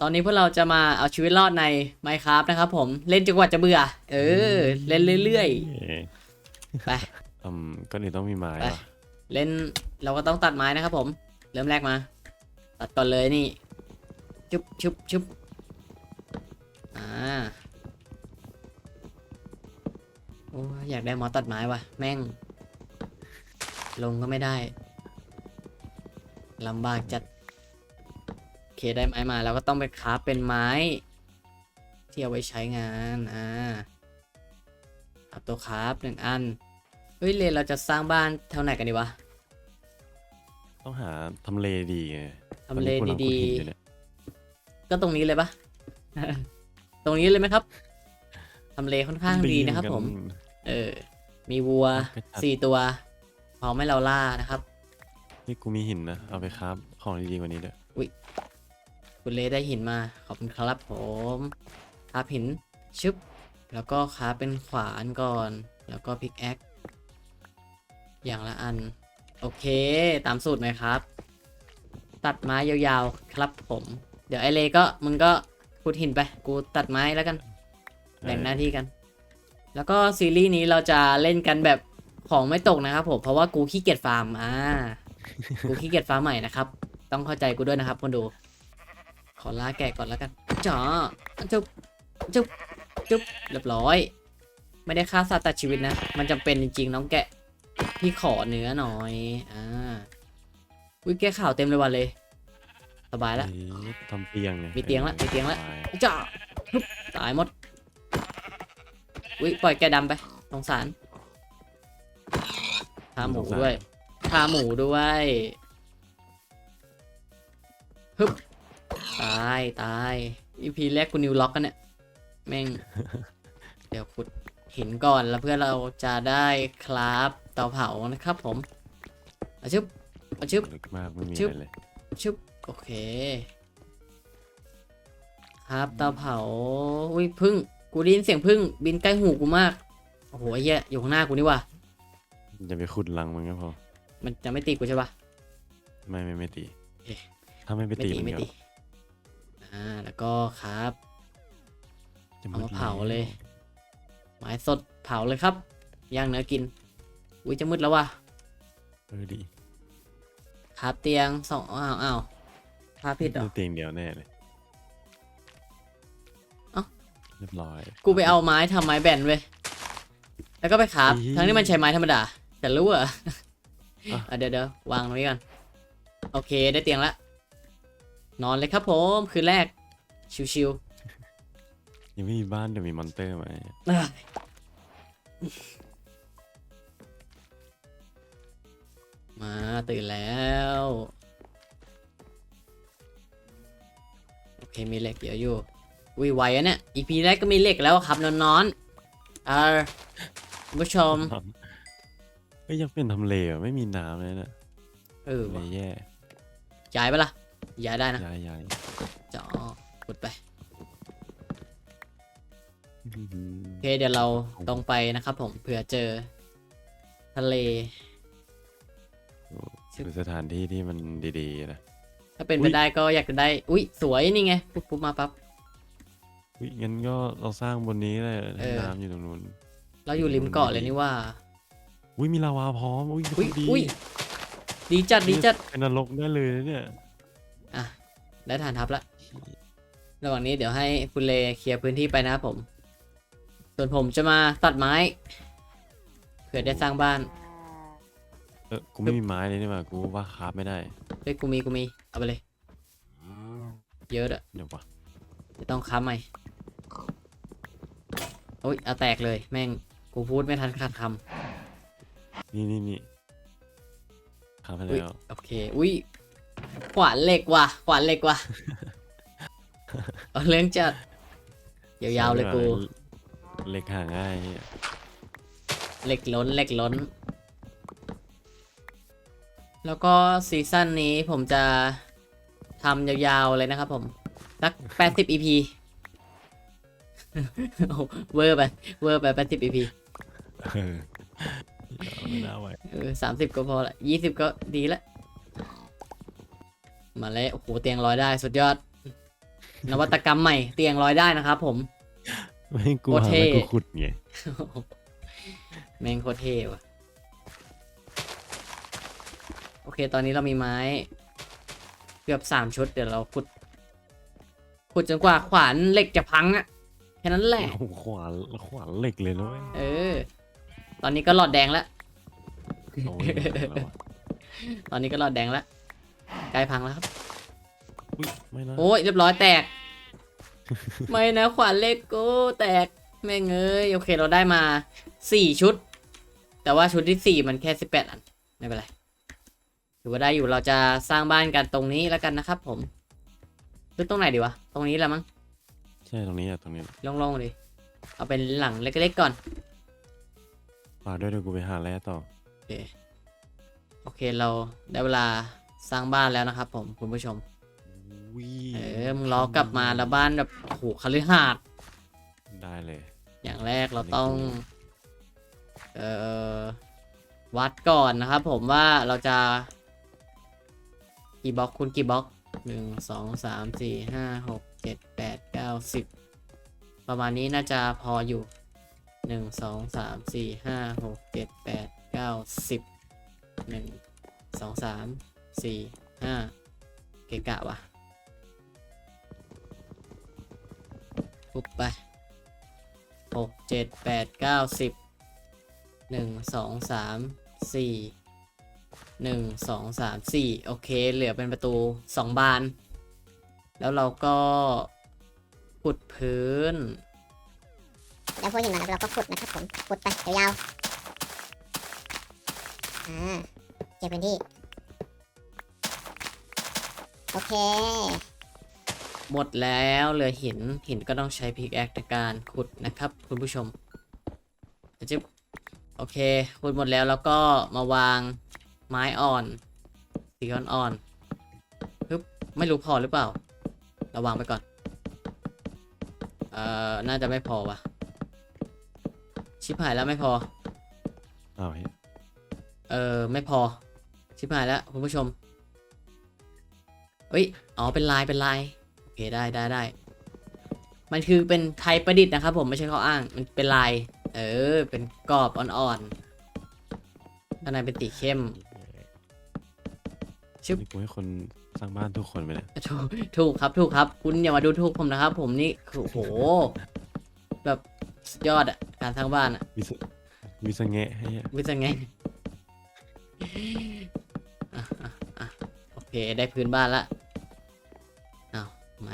ตอนนี้พวกเราจะมาเอาชีวิตรอดใน Minecraft นะครับผมเล่นจนกว่าจะเบื่อ เออ เล่นเรื่อยเอ๊ะๆไป อืมก็นี่ต้องมีไม้ไปว่ะเล่นเราก็ต้องตัดไม้นะครับผม เริ่มแรกมา ตัดก่อนเลยนี่ ชุบชุบชุบอ่าโอ้ยอยากได้หมอตัดไม้ว่ะ แม่ง ลงก็ไม่ได้ลำบากจัดโอเค ได้ไม้มาเราก็ต้องไปคราฟเป็นไม้ ที่เอาไว้ใช้งานอ่าเอาตัวคราฟหนึ่งอันเฮ้ยเลนเราจะสร้างบ้านเท่าไหนกันดีวะต้องหาทำเลดีไงทำเลตอนนี้กูกำลังดีขุหินอยู่เนี่ยๆก็ตรงนี้เลยปะตรงนี้เลยไหมครับทำเลค่อนข้างดีนะครับเหผอนมกันเออ มีวัวไปตัดสี่ตัวพร้อมให้เราล่านะครับ นี่กูมีหินนะ เอาไปครับ ของดีๆกว่านี้ด้วย คุณเลได้หินมาขอบคุณครับผมคราบหินชึบแล้วก็คาเป็นขวานก่อน แล้วก็พิกแอคอย่างละอัน โอเค ตามสูตรไหมครับ ตัดไม้ยาวๆครับผม เดี๋ยวไอเลก็มึงก็ขุดหินไป กูตัดไม้แล้วกัน แบ่งหน้าที่กัน แล้วก็ซีรีส์นี้เราจะเล่นกันแบบของไม่ตกนะครับผมเพราะว่ากูขี้เกียจฟาร์มอ่ากูขี้เกียจฟาร์มใหม่นะครับ ต้องเข้าใจกูด้วยนะครับคนดู ขอล่าแกะก่อนแล้วกันจ๋อจุ๊บจุ๊บจุ๊บเรียบร้อย ไม่ได้ฆ่าสัตว์ตัดชีวิตนะ มันจำเป็นจริงๆน้องแกะพี่ขอเนื้อหน่อย อ่าวิแกะข่าวเต็มเลยวันเลย สบายแล้วเอ๊ะทำเตียงไงมีเตียงละออมีเตียงละสบาจ้าฮึบตายหมดวิปล่อยแกะดำไปสงสารฆ่าหมูด้วยฆ่าหมูด้วยฮึบ ตายตายอีพีแรกกูนิวล็อกกันเนี่ยแม่ง เดี๋ยวขุดหินก่อนแล้วเพื่อเราจะได้คราฟเตาเผานะครับผมเอาชึบเอาชึบลึกมากไม่มีชึบอะไรเลยชึบโอเค ครับเตาเผาอุ้ยพึ่งกูได้ยินเสียงพึ่งบินใกล้หูกูมากโอ้โหไอ้เหี้ยอยู่ข้างหน้ากูนี่ว่ะอย่าไปขุดรังมันก็พอมันจะไม่ตีกูใช่ปะไม่ไม่ไม่ตีเอ๊ะถ้าไม่ไปไม่ตีตีมันไม่ก็ตี อ่าแล้วก็ครับจะเอามืมาดเผาแวเลย ไม้สดเผาเลยครับย่างเนื้อกิน อุ้ยจะมืดแล้วว่ะเออดีครับเตียงสองอ้าวอ้าวพาผิดเหรอเตียงเดียวแน่เลยเอ้าเรียบร้อย กูไปเอาไม้ทำไม้แบนเว้ย แล้วก็ไปครับอีทั้งที่มันใช้ไม้ธรรมดา แต่รู้เหรออะอะเดี๋ยวเดี๋ยววางตรงนี้ก่อน โอเคได้เตียงละ นอนเลยครับผมคืนแรก ชิวยังไม่มีบ้านเดี๋ยวมีมอนเตอร์มาๆอะมาตื่นแล้ว โอเคมีเหล็กเยอะอยู่วิไวอะเนี่ยอีพีแรกก็มีเหล็กแล้วครับนอนนอนๆอ่าคุณผู้ชมเฮ้ยยังเป็นทำเลอะไม่มีน้ำเลยนะเออเลว่ะยแย่ย้ายปะล่ะ ย้ายได้นะย้ายย้ายจ๋อกดไปอืมโอเคเดี๋ยวเราตรงไปนะครับผมเผื่อเจอ ทะเลคือสถานที่ที่มันดีๆนะถ้าเป็นอุ๊ไปยได้ก็อยากจะได้ อุ้ยสวยนี่ไงปุ๊บปุ๊บมาปั๊บอุ๊ยงั้นก็เราสร้างบนนี้เลยเออน้ำอยู่ตรงนู้นเราอยู่ริมเกาะเลยนี่ว่า อุ้ยมีลาวาพร้อม อุ้ยอุ้ยดีอุ้ยดีจัดดีจัดเป็นนรกได้เลยนะเนี่ย อะ ได้ฐานทัพละ ระหว่างนี้เดี๋ยวให้คุณเลเคลียร์พื้นที่ไปนะครับผม ส่วนผมจะมาตัดไม้ เผื่อได้สร้างบ้าน เออกูไม่มีไม้เลยนี่หว่ากูว่าคราฟไม่ได้เฮ้ยกูมีกูมี เอาไปเลย เยอะอะเดี๋ยววะจะต้องค้ำใหม่โอ้ยเอาแตกเลยแม่ง กูพูดไม่ทันขาดคำนี่นี่นี่คราฟไปอุ๊ยแล้ว โอเค อุ้ย ขวานเหล็กว่ะ ขวานเหล็กว่ะ เอาเรื่องจัดยาวๆเลยกูเล็กหาง่ายเนี่ยเหล็กล้นเหล็กล้น แล้วก็ซีซั่นนี้ผมจะทำยาวๆเลยนะครับผม สัก80 EP โอ้โหเวอร์ไป เวอร์ไป80 EP เออเอาไม่น่าไว้เออสามสิบก็พอละยี่สิบก็ดีละ มาแล้วโอ้โหเตียงลอยได้สุดยอด นวัตกรรมใหม่เตียงลอยได้นะครับผมไม่กูโคตรหาเท่แล้วกูขุดไงแม่งโคตรเท่ว่ะโอเค ตอนนี้เรามีไม้ เกือบสามชุด เดี๋ยวเราขุด ขุดจนกว่าขวานเหล็กจะพังอะแค่นั้นแหละโอ้โหขวานขวานเหล็กเลยนะเว้ยเออ ตอนนี้ก็หลอดแดงแล้วโอ้ยแล้วอะตอนนี้ก็หลอดแดงแล้ว ใกล้พังแล้วครับอุ๊ยไม่นะโอ้ยเรียบร้อยแตก ไม่นะขวานเหล็กกูแตกแม่งเอ้ยโอเคเราได้มาสี่ชุด แต่ว่าชุดที่สี่มันแค่สิบแปดอันไม่เป็นไรถือว่าได้อยู่เราจะสร้างบ้านกันตรงนี้แล้วกันนะครับ ผมหรือตรงไหนดีวะตรงนี้แหละมั้งใช่ตรงนี้อะตรงนี้โล่งๆดิเอาเป็นหลังเล็กๆก่อนฝากด้วยเดี๋ยวกูไปหาแร่ต่อโอเคโอเคเราได้เวลา สร้างบ้านแล้วนะครับ ผมคุณผู้ชมวิเออมึงรอกลับมาแล้วบ้านแบบโอ้โหคฤหาสน์ได้เลย อย่างแรกเราต้อง เอ่อวัดก่อนนะครับ ผมว่าเราจะกี่บล็อกคูณกี่บล็อกหนึ่งสองสามสี่ห้าหกเจ็ดแปดเก้าสิบประมาณนี้น่าจะพออยู่หนึ่งสองสามสี่ห้าหกเจ็ดแปดเก้าสิบหนึ่งสองสาม สี่ห้าเกะกะวะปุ๊บไปหกเจ็ดแปดเก้าสิบหนึ่งสองสามสี่หนึ่งสองสามสี่โอเค เหลือเป็นประตูสองบาน แล้วเราก็ขุดพื้น แล้วพวกหินมาแล้วเราก็ขุดนะครับผมขุดไปยาวๆอ่าเก็บพื้นที่ โอเค หมดแล้วเหลือหินหินก็ต้องใช้พิกแอคในการขุดนะครับ คุณผู้ชมจะโอเคขุดหมดแล้วแล้วก็มาวางไม้อ่อนสีอ่อนๆปึ๊บไม่รู้พอหรือเปล่าเราวางไปก่อน เอ่อ น่าจะไม่พอว่ะชิบหายแล้วไม่พออ้าวเฮ้ยเออไม่พอ ชิบหายแล้วคุณผู้ชม เอ้ย อ๋อ เป็นลาย เป็นลาย โอเค ได้ได้ได้ มันคือเป็นไทยประดิษฐ์นะครับผมไม่ใช่ข้ออ้าง มันเป็นลาย เออ เป็นกรอบอ่อนๆข้างในเป็นสีเข้ม ชึบ นี่กูให้คนสร้างบ้านทุกคนไปเนี่ยถูกถูกครับ ถูกครับ คุณอย่ามาดูถูกผมนะครับ ผมนี่คือโอ้โห แบบสุดยอดอะการสร้างบ้านอะ วิสวิสแงะให้อะวิจะไงอะอะอะโอเค ได้พื้นบ้านละอ้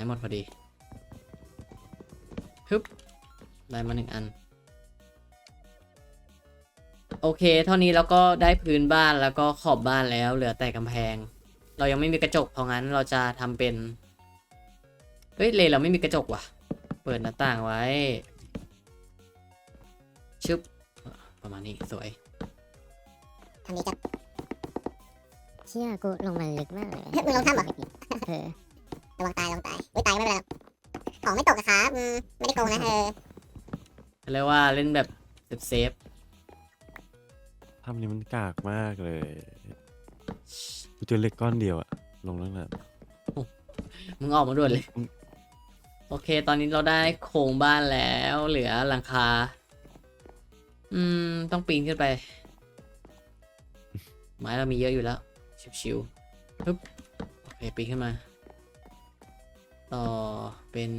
าวไม้หมดพอดีฮึบได้มาหนึ่งอัน โอเค เท่านี้แล้วก็ได้พื้นบ้านแล้วก็ขอบบ้านแล้ว เหลือแต่กำแพง เรายังไม่มีกระจกเพราะงั้นเราจะทำเป็นเฮ้ยเลเราไม่มีกระจกว่ะ เปิดหน้าต่างไว้ชึบประมาณนี้สวยทางนี้จะเชี่ยกูลงมาลึกมากเลยเฮ้ยมึงลงถ้ำเหรอเออ ระวังตายระวังตายอุ้ยตายก็ไม่เป็นไรหรอกของไม่ตกอะครับอืมไม่ได้โกงนะเออเรียกว่าเล่นแบบเซฟถ้ำนี้มันกากมากเลยกูเจอเหล็กก้อนเดียวอะลงแล้วนะๆมึงออกมาด่วนเลย โอเค ตอนนี้เราได้โครงบ้านแล้ว เหลือหลังคา อืม ต้องปีนขึ้นไป ไม้เรามีเยอะอยู่แล้ว ชิวๆปึ๊บ โอเค ปีนขึ้นมา ต่อเป็น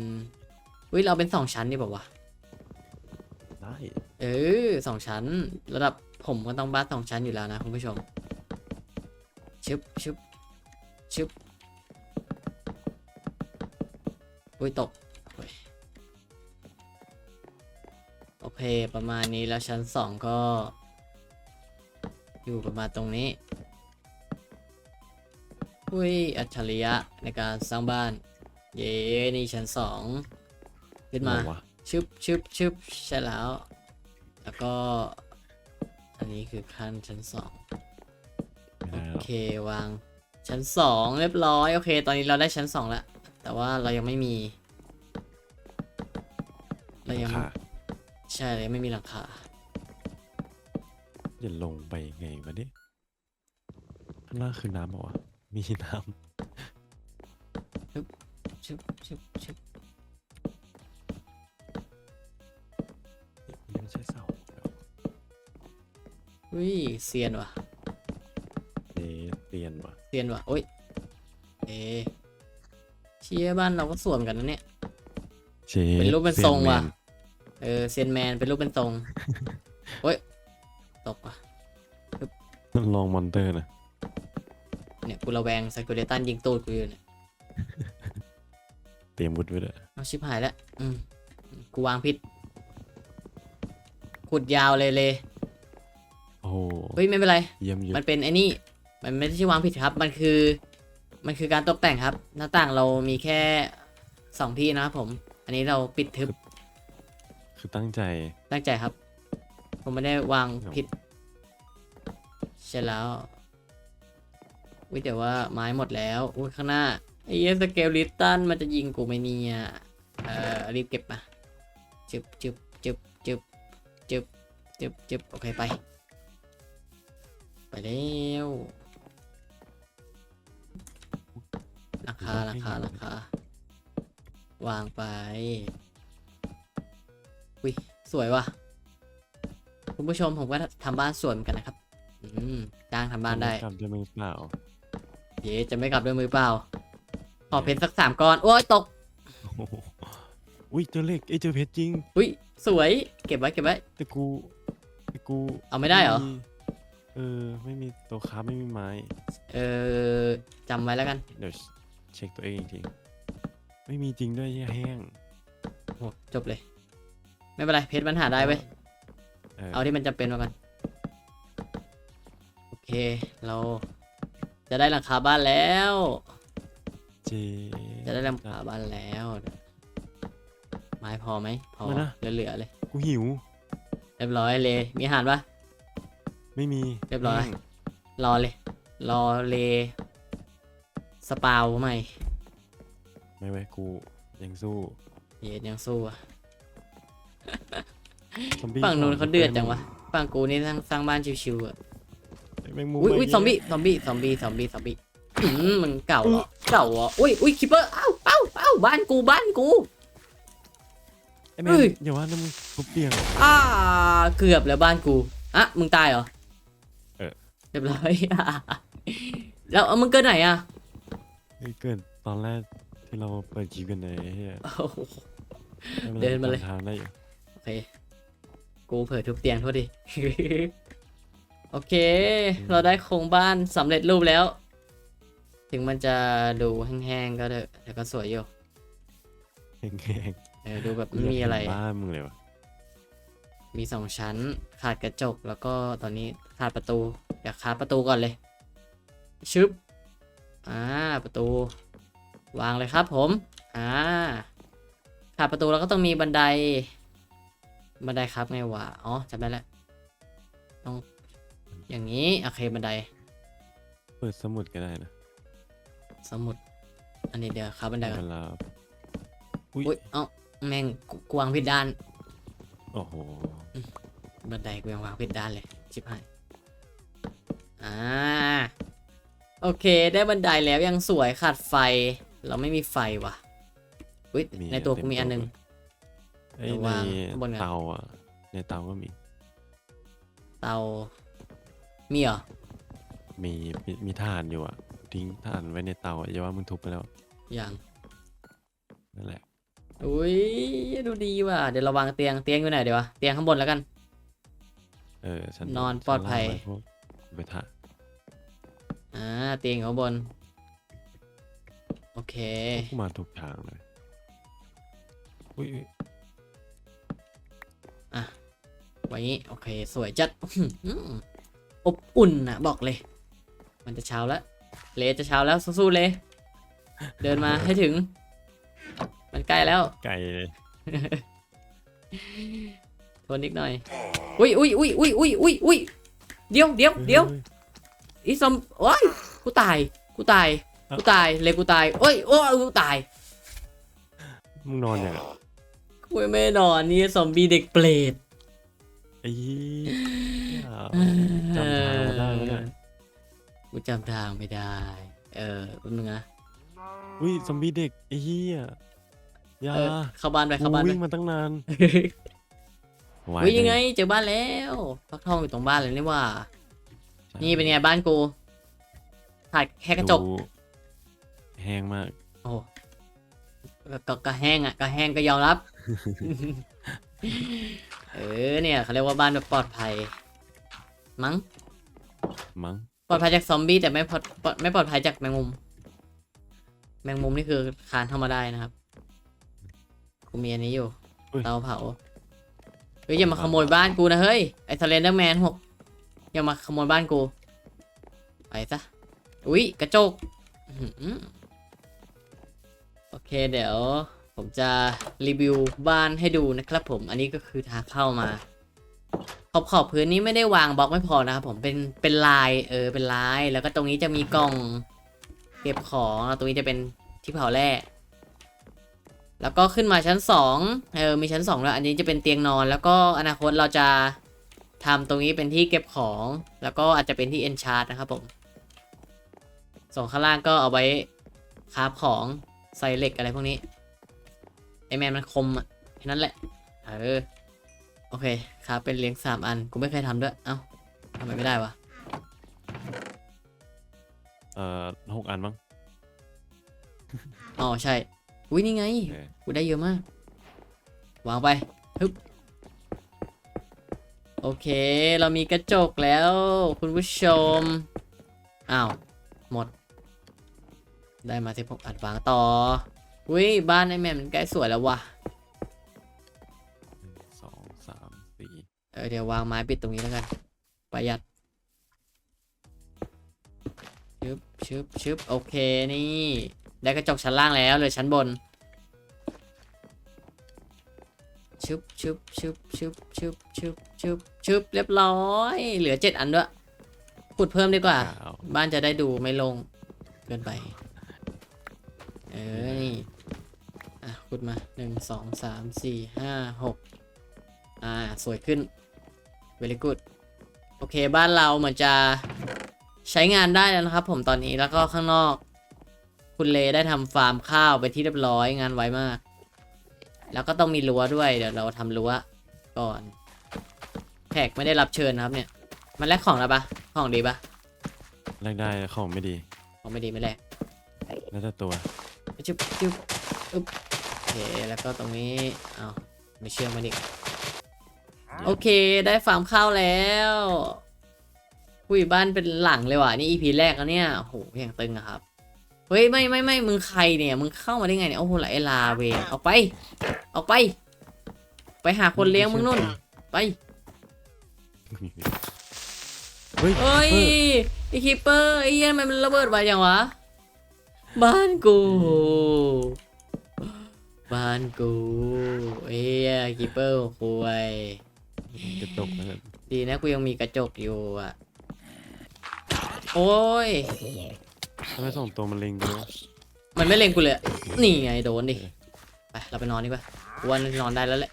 อุ้ยเราเป็นสองชั้นดีป่าวะได้เออสองชั้น ระดับผมก็ต้องบ้านสองชั้นอยู่แล้วนะคุณผู้ชมชึบชึบชึบอุ้ยตกโอ้ยโอเคประมาณนี้แล้วชั้นสองก็ อยู่ประมาณตรงนี้อุ้ยอัจฉริยะในการสร้างบ้าน เย้นี่ชั้นสองขึ้นมาเหรอวะ ชึบชึบชึบใช่แล้ว แล้วก็ อันนี้คือขั้นชั้นสอง ไม่ได้หรโออกเควางชั้นสองเรียบร้อยโอเค ตอนนี้เราได้ชั้นสองแล้วแต่ว่าเรายังไม่มี เรายังค่ะใช่เลยงไม่มีหลังคาจะลงไปยังไงวะเนี่ยข้างล่างคือน้ำเหรอวะมีน้ ชึบชึบชึบนี่ไม่ใช่เสาอุ้ยเซียนว่ะเอ๊ะเปลี่ยนว่ะเซียนว่ะโอ้ยเอเชียบ้านเราก็สวมกันนะเนี่ย เชเป็นรูปเป็นทรงว่ะซียนแมนเออเซียนแมนเป็นรูปเป็นทรงโอ้ยตกว่ะลองมอนเตอร์นะ เนี่ยกูระแวงไซคูเลตันยิงตูดกูอยู่เนี่ย เตรียมวุฒิไว้ด้วยเอาชิบหายแล้วอืมกูวางผิดขุดยาวเลยเลยโอ้โหเฮ้ยไม่เป็นไร เยี่ยมเยี่ยมัมนเป็นไอ้นี่ มันไม่ใช่วางผิดครับ มันคือ มันคือการตกแต่งครับ หน้าต่างเรามีแค่สองที่นะครับผม อันนี้เราปิดทึบคือตั้งใจ ตั้งใจครับ ผมไม่ได้วางครับผิดใช่แล้ววิแต่ว่าไม้หมดแล้วอุ้ยข้างหน้า ไอ้เหี้ยสเกลลิตันมันจะยิงกูไหมเนี่ยเออรีบเก็บมาจึบจึบจึบจึบจึบจึบจึบโอเคไป ไปแล้วหลังคาหลังคาหลังคาวางไปอุ้ยสวยว่ะ คุณผู้ชมผมก็ทำบ้านสวนเหมือนกันนะครับ อืมจ้างทำบ้านได้กลับด้วยมือเปล่า เย้จะไม่กลับด้วยมือเปล่า ขอเพชรสักสามก้อน โอ้ยตก โอ้โหอุ้ยเจอเหล็กเอ้ยเจอเพชรจริง อุ้ยสวย เก็บไว้เก็บไว้ แต่กูแต่กูเอาไม่ได้เหรอ เออ ไม่มีตัวค้าไม่มีไม้ เออจำไว้แล้วกันเดี๋ยวเช็คตัวเองอีกทีไม่มีจริงด้วยเหี้ยแห้งโอ้จบเลย ไม่เป็นไรเพชรมันหาได้เว้ย เออเอาที่มันจำเป็นมาก่อนโอเค เราจะได้หลังคาบ้านแล้วเจจะได้หลังคาบ้านแล้วไม้พอไหมพอเหลือๆเลย กูหิว เรียบร้อยเลย มีอาหารปะไม่มี เรียบร้อยแห้งรอเลย รอเล สปาวใหม่ ไม่ไว้กูยังสู้ เย็นยังสู้อะซอมบี้ฝั่งนู้นสเขาเดือดจังวะ ฝั่งกูนี่สร้างสร้างบ้านชิวๆอะแมงมุมอุ้ยอุ้ยะไรซอมบี้ ซอมบี้ ซอมบี้ ซอมบี้ ซอมบี้ อืมมันเก่าเหรอเก่าเหรออุ้ยอุ้ยคิปเปอร์เอ้าเอ้าเอ้าบ้านกูบ้านกู ไอ้แมเอ้นยอย่าว่านะมึงทุบเตียงเหรออ่าเกือบแล้วบ้านกูอะมึงตายเหรอเออ เรียบร้อย แล้วเอามึงเกิดไหนอะเฮ้ยเกิดตอนแรกที่เราเปิดคลิปกันเลยไอ้เฮียโอ้โห ไป็ไรเดินมาเลยจำทางได้อยู่โอเค กูเผลอทุบเตียงโทษดิ โอเค เราได้โครงบ้านสำเร็จรูปแล้ว ถึงมันจะดูแห้งๆก็เถอะแต่ก็สวยอยู่แห้งเออดูแบบๆไม่มีอะไรยากเห็นบ้านมึงเลยวะมีสองชั้นขาดกระจกแล้วก็ตอนนี้ขาดประตูอยากขาดประตูก่อนเลย ชึบอ่าประตู วางเลยครับผมอ่าขาดประตูแล้วก็ต้องมีบันได บันไดครับไงวะอ๋อจำได้แล้วต้องอย่างนี้โอเคบันได เปิดสมุดก็ได้นะ สมุด อันนี้เดี๋ยวครับบันไดก่อนเวลาอุ้ยอุ้ยเอ้าแม่งกูกวางผิดด้าน โอ้โหบันไดกูยังวางผิดด้านเลยชิบหายอ่าโอเคได้บันไดแล้วยังสวยขาดไฟ เราไม่มีไฟว่ะอุ้ยมีในตัวเต็กูมมีอันหนึงเอ้ยเดี๋ยวในวางข้างบนก่อน เตาอะ ในเตาก็มี เตามีเหรอมีมีมีถ่านอยู่อะ ทิ้งถ่านไว้ในเตาอะอย่าว่ามึงทุบไปแล้วอย่างนั่นแหละอุ้ยดูดีว่ะเดี๋ยวเราวางเตียงเตียงอยู่ไหนเดี๋ยววะเตียงข้างบนแล้วกัน เออฉันนอนฉัปลอดภัยล่างไว้พวกไปถ่าอ่าเตียงอยู่ข้างบน โอเคกูมาถูกทางเลยอุ้ยอุ๊ยไว้งี้โอเค สวยจัดอื้อหืออบอุ่นนะบอกเลย มันจะเช้าแล้ว เลจะเช้าแล้วสู้ๆเลยเดินมาให้ถึง มันใกล้แล้ว ไก่เลยทนนิดหน่อย อุ้ยอุ้ยอุ้ยอุ้ยอุ้ยอุ้ยอุ้ยเดี๋ยวเดี๋ยวเดี๋ยวฮ้อีซอมโอ้ยกูตาย กูตาย กูตาย เลยกูตายโอ้ยโอ้ยกูตาย มึงนอนอย่างอะกูไม่นอนนี่ซอมบี้เด็กเปรตไอ้เหี้ยจำทาง กูจำทางไม่ได้ เออแป๊บนึงนะอุ้ยซอมบี้เด็กไอ้เหี้ยอยาเออเข้าบ้านไปกูเข้าบ้านไปวิ่งมาตั้งนานวาเฮ้ยยังเลไงเจอบ้านแล้วฟักทองอยู่ตรงบ้านเลยนี่ว่าใช่นี่เป็นไงบ้านกูขาดแค่กระจก ดูแห้งมาก โอ้ก็ก็ก็แห้งอะก็แห้งก็ยอมรับ เออเนี่ยเขาเรียกว่าบ้านแบบปลอดภัย มั้งมั้ง ปลอดภัยจากซอมบี้แต่ไม่ปลอดปลอดไม่ปลอดภัยจากแมงมุม แมงมุมนี่คือคานเข้ามาได้นะครับกูมีอันนี้อยู่เตาเผาเฮ้ยอย่ามาขโมยบ้านกูนะเฮ้ยไอ้ทเลนเดอร์แมนหกอย่ามาขโมยบ้านกูไปซะอุ้ยกระจกอื้อหือโอเคเดี๋ยว ผมจะรีวิวบ้านให้ดูนะครับผมอันนี้ก็คือทางเข้ามา ขอบขอบพื้นนี้ไม่ได้วางบล็อกไม่พอนะครับผมเป็นเป็นลายเออเป็นลาย แล้วก็ตรงนี้จะมีกล่อง เก็บของแล้วตรงนี้จะเป็นที่เผาแร่แล้วก็ขึ้นมาชั้นสองเออมีชั้นสองแล้ว อันนี้จะเป็นเตียงนอน แล้วก็อนาคตเราจะทำตรงนี้เป็นที่เก็บของ แล้วก็อาจจะเป็นที่เอนชาร์นะครับผมส่วนข้างล่างก็เอาไว้คาฟของใส่เหล็กอะไรพวกนี้ไอแมนมันคมอะแค่นั้นแหละ เออ โอเคครับเป็นเลี้ยงสามอัน กูไม่เคยทำด้วย เอ้าทำไมไม่ได้วะ เอ่อหกอันมั้งอ๋อใช่ อุ้ยนี่ไง โอเคกูได้เยอะมาก วางไปฮึบโอเค เรามีกระจกแล้ว คุณผู้ชม อ้าว หมด ได้มาสิบหกอัดวางต่ออุ้ยบ้านไอ้แม่มันใกล้สวยแล้ววะ เออเดี๋ยววางไม้ปิดตรงนี้แล้วกัน ประหยัดชึบชึบชึบโอเคนี่ ได้กระจกชั้นล่างแล้วเหลยชั้นบนชึบชึบชึบชึบชึบชึบชึบชึบเรียบร้อย เหลือเจ็ดอันด้วยขุดเพิ่มดีกว่าเก้าบ้านจะได้ดูไม่ลง เกินไป เออนี่อะขุดมาหนึ่งสองสามสี่ห้าหกอ่า สวยขึ้น very good โอเคบ้านเราเหมือนจะใช้งานได้แล้วนะครับ ผมตอนนี้แล้วก็ข้างนอก คุณเลได้ทำฟาร์มข้าวไปที่เรียบร้อยงานไวมาก แล้วก็ต้องมีรั้วด้วยเดี๋ยวเราทำรั้วก่อนแขกไม่ได้รับเชิญนะครับเนี่ย มันแลกของแล้วปะของดีปะแลกได้ของไม่ดีของไม่ดีไม่แลกแล้วแต่ตัวจุ๊บจุ๊บอึ๊บโอเคแล้วก็ตรงนี้เอาวไม่เชื่อมันอีก โอเคได้ฟาร์มข้าวแล้วคุยบ้านเป็นหลังเลยว่ะนี่ EP แรกแล้วเนี่ยโอ้โหอย่างตึงอะครับ เฮ้ยไม่ไม่ไม่มึงใครเนี่ยมึงเข้ามาได้ไงเนี่ยโอ้โหไหลลาเวรออกไป ออกไป ไปหาคนเลี้ยงมึงนู่น ไปเฮ้ยเฮ้ยไอคิปเปอร์ไอ้เหี้ยทำไมมันระเบิดไวจังวะ บ้านกู บ้านกูเอ้ยคิปเปอร์คุย กระจกนะครับดีนะกูยังมีกระจกอยู่อะ โอ้ย ทำไมสองตัวมันเล็งกันวะมันไม่เล็งกูเลยอะนี่ไงโดนดิ ไป เราไปนอนดีกว่ากูวันนอนได้แล้วแหละ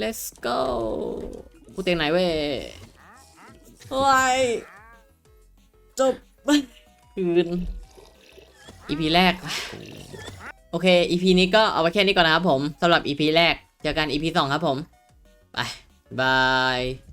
let's go กูเตียงไหนเว้ยโอ้ยจบ คืน EP แรกโอเค EP นี้ก็เอาไว้แค่นี้ก่อนนะครับผมสำหรับ EP แรก เจอกัน EP สองครับผม ไปบาย